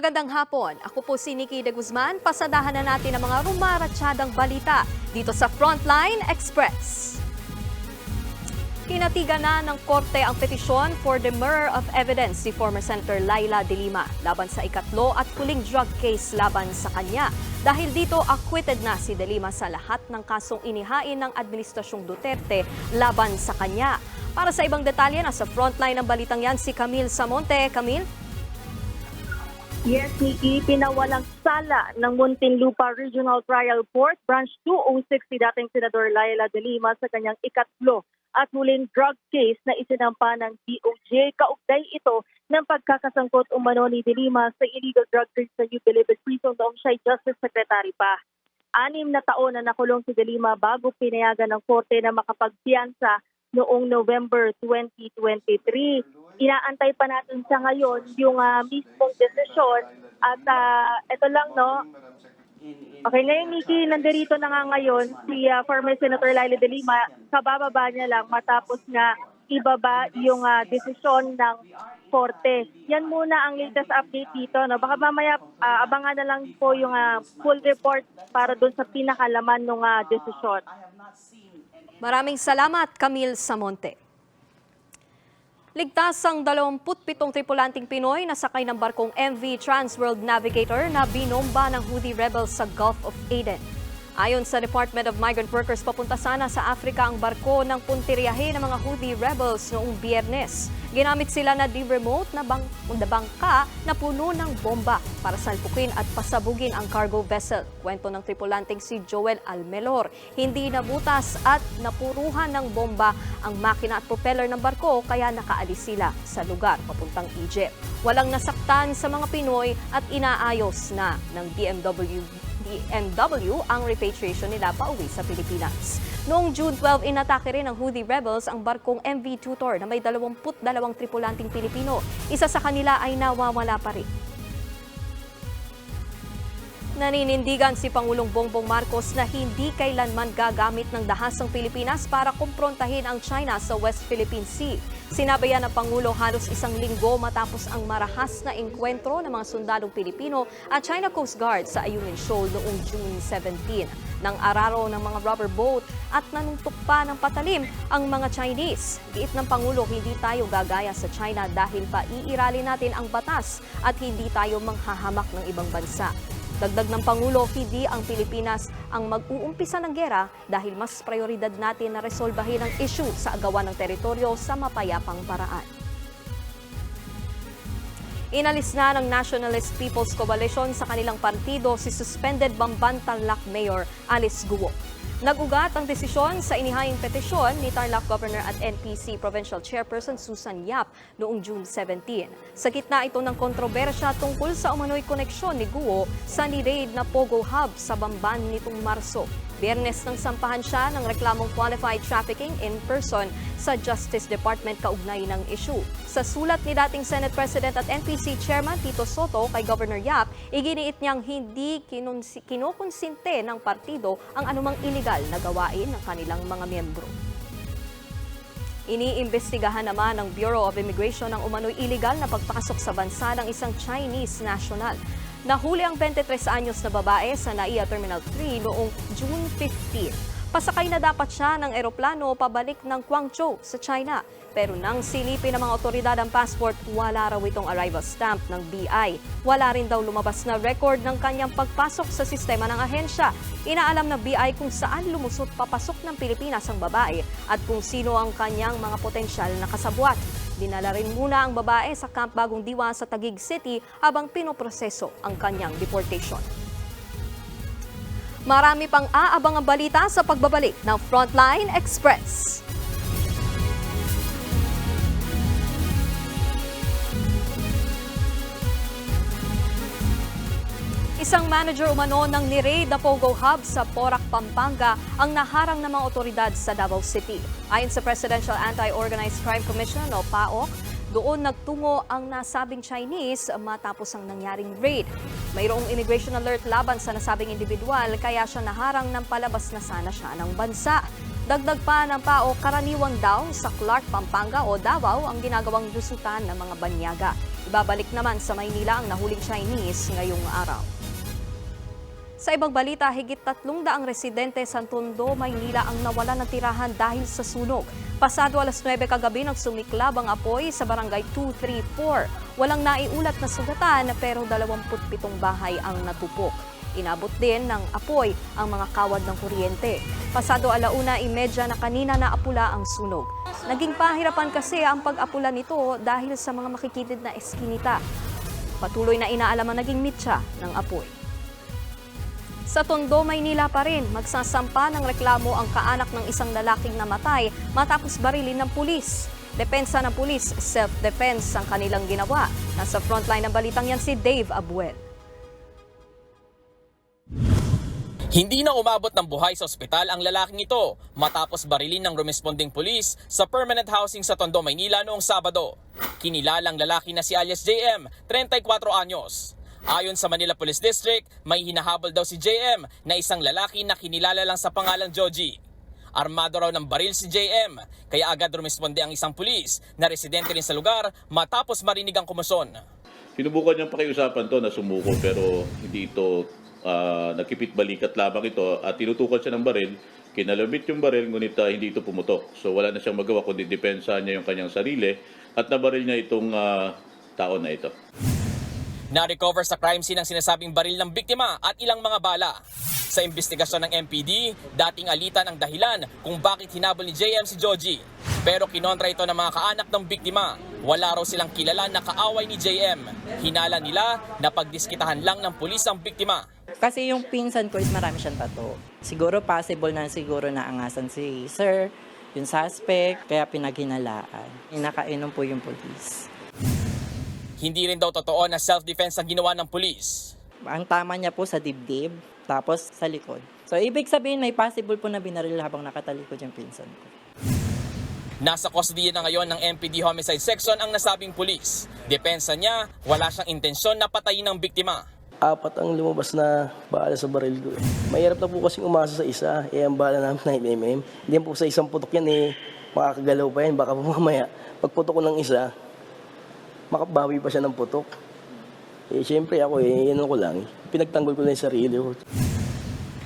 Magandang hapon. Ako po si Nikki de Guzman. Pasadahan na natin ang mga rumaratsyadang balita dito sa Frontline Express. Kinatigan na ng korte ang petisyon for the mirror of evidence si former Senator Laila de Lima laban sa ikatlo at huling drug case laban sa kanya. Dahil dito, acquitted na si de Lima sa lahat ng kasong inihain ng Administrasyong Duterte laban sa kanya. Para sa ibang detalye, nasa frontline ng balitang yan si Camille Samonte. Camille? Yes, Nikki, pinawalang sala ng Muntinlupa Regional Trial Court, Branch 206 si dating Senador Laila de Lima sa kanyang ikatlo at huling drug case na isinampa ng DOJ. Kaugnay ito ng pagkakasangkot umano ni de Lima sa illegal drug trade sa New Bilibid Prison noong siya'y Justice Secretary pa. Anim na taon na nakulong si de Lima bago pinayagan ng korte na makapagpiyansa noong November 2023. Inaantay pa natin sa ngayon yung ah, mismong desisyon at ah, ito lang no. Okay, ngayon Nikki, nandirito na nga ngayon si ah, former Senator Laila de Lima. Kabababa niya lang matapos nga ibaba yung ah, desisyon ng korte. Yan muna ang latest update dito. No? Baka mamaya ah, abangan na lang po yung ah, full report para doon sa pinakalaman ng ah, desisyon. Maraming salamat, Camille Samonte. Ligtas ang 27 tripulanting Pinoy na sakay ng barkong MV Transworld Navigator na binomba ng Houthi rebels sa Gulf of Aden. Ayon sa Department of Migrant Workers, papunta sana sa Afrika ang barko ng puntiryahe ng mga Houthi rebels noong biyernes. Ginamit sila na di-remote na, bang, bangka na puno ng bomba para salpukin at pasabugin ang cargo vessel. Kwento ng tripulanting si Joel Almelor. Hindi nabutas at napuruhan ng bomba ang makina at propeller ng barko kaya nakaalis sila sa lugar papuntang Egypt. Walang nasaktan sa mga Pinoy at inaayos na ng DMW DMW ang repatriation nila pauwi sa Pilipinas. Noong June 12, inatake rin ng Houthi rebels ang barkong MV Tutor na may 22 tripulanting Pilipino. Isa sa kanila ay nawawala pa rin. Naninindigan si Pangulong Bongbong Marcos na hindi kailanman gagamit ng dahas ng Pilipinas para kumprontahin ang China sa West Philippine Sea. Sinabi yan ng Pangulo halos isang linggo matapos ang marahas na engkwentro ng mga sundalong Pilipino at China Coast Guard sa Ayungin Shoal noong June 17. Nang araro ng mga rubber boat at nanuntok pa ng patalim ang mga Chinese. Giit ng Pangulo, hindi tayo gagaya sa China dahil pa iirali natin ang batas at hindi tayo manghahamak ng ibang bansa. Dagdag ng Pangulo, hindi ang Pilipinas ang mag-uumpisa ng gera dahil mas prioridad natin na resolbahin ang issue sa agawan ng teritoryo sa mapayapang paraan. Inalis na ng Nationalist People's Coalition sa kanilang partido si suspended Bamban Tarlac Mayor Alice Guo. Nag-ugat ang desisyon sa inihaying petisyon ni Tarlac Governor at NPC Provincial Chairperson Susan Yap noong June 17. Sa gitna ito ng kontrobersya tungkol sa umano'y koneksyon ni Guo sa ni-raid na Pogo Hub sa Bamban nitong Marso. Biyernes nang sampahan siya ng reklamong qualified trafficking in person sa Justice Department kaugnay ng issue. Sa sulat ni dating Senate President at NPC Chairman Tito Soto kay Governor Yap, iginiit niyang hindi kinukonsinte ng partido ang anumang iligal na gawain ng kanilang mga miyembro. Iniimbestigahan naman ng Bureau of Immigration ang umano'y illegal na pagpasok sa bansa ng isang Chinese national. Nahuli ang 23 anyos na babae sa NAIA Terminal 3 noong June 15. Pasakay na dapat siya ng eroplano pabalik ng Guangzhou sa China. Pero nang silipin ng mga otoridad ang passport, wala raw itong arrival stamp ng BI. Wala rin daw lumabas na record ng kanyang pagpasok sa sistema ng ahensya. Inaalam ng BI kung saan lumusot papasok ng Pilipinas ang babae at kung sino ang kanyang mga potensyal na kasabwat. Dinala rin muna ang babae sa Camp Bagong Diwa sa Taguig City habang pinoproseso ang kanyang deportation. Marami pang aabang ang balita sa pagbabalik ng Frontline Express. Isang manager umano ng ni-raid na Pogo Hub sa Porac, Pampanga ang naharang ng mga otoridad sa Davao City. Ayon sa Presidential Anti-Organized Crime Commission o PAOK, doon nagtungo ang nasabing Chinese matapos ang nangyaring raid. Mayroong immigration alert laban sa nasabing individual kaya siya naharang ng palabas na sana siya ng bansa. Dagdag pa ng PAO, karaniwang daw sa Clark, Pampanga o Davao ang ginagawang lusutan ng mga banyaga. Ibabalik naman sa Maynila ang nahuling Chinese ngayong araw. Sa ibang balita, higit tatlong daang residente sa Tondo, Maynila ang nawala ng tirahan dahil sa sunog. Pasado alas 9 kagabi nang sumiklab ang apoy sa barangay 234. Walang naiulat na sugatan pero 27 bahay ang natupok. Inabot din ng apoy ang mga kawad ng kuryente. Pasado alauna imedya na kanina naapula ang sunog. Naging pahirapan kasi ang pag-apula nito dahil sa mga makikitid na eskinita. Patuloy na inaalam ang naging mitya ng apoy. Sa Tondo, Maynila pa rin, magsasampa ng reklamo ang kaanak ng isang lalaking namatay matapos barilin ng pulis. Depensa ng pulis, self-defense ang kanilang ginawa. Nasa frontline ng balitang yan si Dave Abuel. Hindi na umabot ng buhay sa ospital ang lalaking ito matapos barilin ng rumesponding pulis sa permanent housing sa Tondo, Maynila noong Sabado. Kinilalang lalaki na si alias JM, 34 anyos. Ayon sa Manila Police District, may hinahabol daw si JM na isang lalaki na kinilala lang sa pangalang Joji. Armado raw ng baril si JM, kaya agad rumesponde ang isang pulis na residente rin sa lugar matapos marinig ang kumusyon. Sinubukan niyang pakiusapan to na sumuko pero hindi ito ah, nagkipit balikat lamang ito at tinutukan siya ng baril. Kinalabit yung baril ngunit ah, hindi ito pumutok. So wala na siyang magawa kundi depensa niya yung kanyang sarili at nabaril niya itong ah, tao na ito. Na-recover sa crime scene ang sinasabing baril ng biktima at ilang mga bala. Sa investigasyon ng MPD, dating alitan ang dahilan kung bakit hinabol ni JM si Joji. Pero kinontra ito ng mga kaanak ng biktima. Wala raw silang kilala na kaaway ni JM. Hinala nila na pagdiskitahan lang ng pulis ang biktima. Kasi yung pinsan ko is marami siyang tato. Siguro possible na siguro na angasan si sir, yung suspect, kaya pinaghinalaan. Inakainom po yung police. Hindi rin daw totoo na self-defense ang ginawa ng pulis. Ang tama niya po sa dibdib, tapos sa likod. So, ibig sabihin, may possible po na binaril habang nakatalikod yung pinsan ko. Nasa kustodiya na ngayon ng MPD Homicide Section ang nasabing pulis. Depensa niya, wala siyang intensyon na patayin ng biktima. apat ang lumabas na bala sa baril ko. eh. Mahirap na po kasing umasa sa isa. Eh, ang bala namin 9mm. Hindi po sa isang putok yan eh. Makakagalaw pa yan. Baka po mamaya, pag putok ko ng isa, makabawi pa siya ng putok. Eh, siyempre ako eh, ano ko lang. Pinagtanggol ko lang yung sarili ko.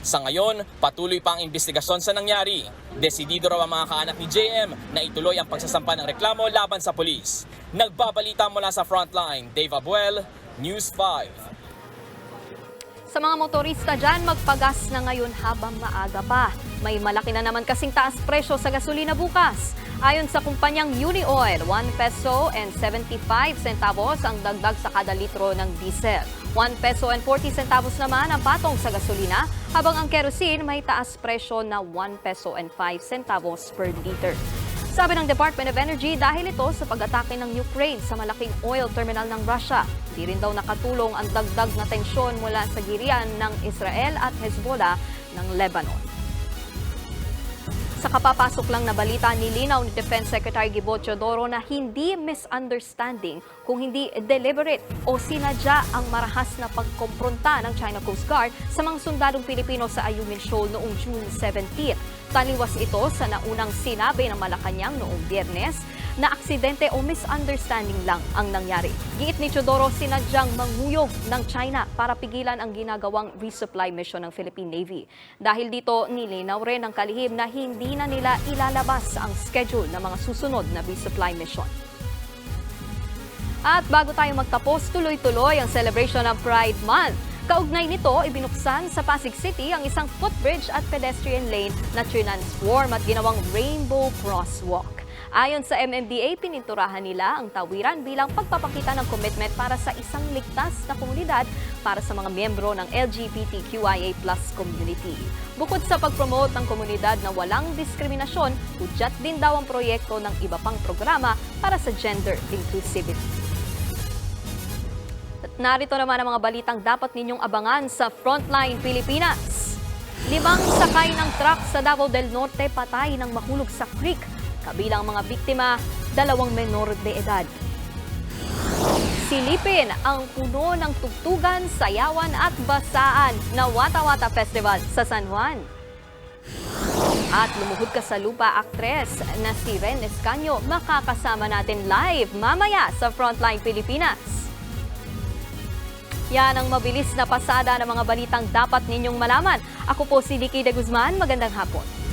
Sa ngayon, patuloy pa ang investigasyon sa nangyari. Desidido raw ang mga kaanak ni JM na ituloy ang pagsasampa ng reklamo laban sa pulis. Nagbabalita mula sa frontline, Dave Abuel, News 5. Sa mga motorista dyan, magpagas na ngayon habang maaga pa. May malaki na naman kasing taas presyo sa gasolina bukas. Ayon sa kumpanyang Unioil, 1 peso and 75 centavos ang dagdag sa kada litro ng diesel. 1 peso and 40 centavos naman ang patong sa gasolina, habang ang kerosene may taas presyo na 1 peso and 5 centavos per liter. Sabi ng Department of Energy dahil ito sa pag-atake ng Ukraine sa malaking oil terminal ng Russia. Di rin daw nakatulong ang dagdag na tensyon mula sa girian ng Israel at Hezbollah ng Lebanon. Sa kapapasok lang na balita, nilinaw ni Defense Secretary Gibo Teodoro na hindi misunderstanding kung hindi deliberate o sinadya ang marahas na pagkompronta ng China Coast Guard sa mga sundalong Pilipino sa Ayungin Shoal noong June 17. Taliwas ito sa naunang sinabi ng Malacanang noong biyernes na aksidente o misunderstanding lang ang nangyari. Giit ni Teodoro sinadyang manguyog ng China para pigilan ang ginagawang resupply mission ng Philippine Navy. Dahil dito, nilinaw rin ng kalihim na hindi na nila ilalabas ang schedule ng mga susunod na resupply mission. At bago tayo magtapos, tuloy-tuloy ang celebration ng Pride Month. Kaugnay nito, ibinuksan sa Pasig City ang isang footbridge at pedestrian lane na transform at ginawang rainbow crosswalk. Ayon sa MMDA, pininturahan nila ang tawiran bilang pagpapakita ng commitment para sa isang ligtas na komunidad para sa mga miyembro ng LGBTQIA plus community. Bukod sa pag-promote ng komunidad na walang diskriminasyon, hudyat din daw ang proyekto ng iba pang programa para sa gender inclusivity. At narito naman ang mga balitang dapat ninyong abangan sa Frontline Pilipinas. Limang sakay ng truck sa Davao del Norte patay nang mahulog sa creek. Kabilang mga biktima, dalawang menor de edad. Silipin ang puno ng tugtugan, sayawan at basaan na Wata Wata Festival sa San Juan. At lumuhod ka sa lupa aktres na si Ren Escanio makakasama natin live mamaya sa Frontline Pilipinas. Yan ang mabilis na pasada ng mga balitang dapat ninyong malaman. Ako po si Nikki de Guzman. Magandang hapon.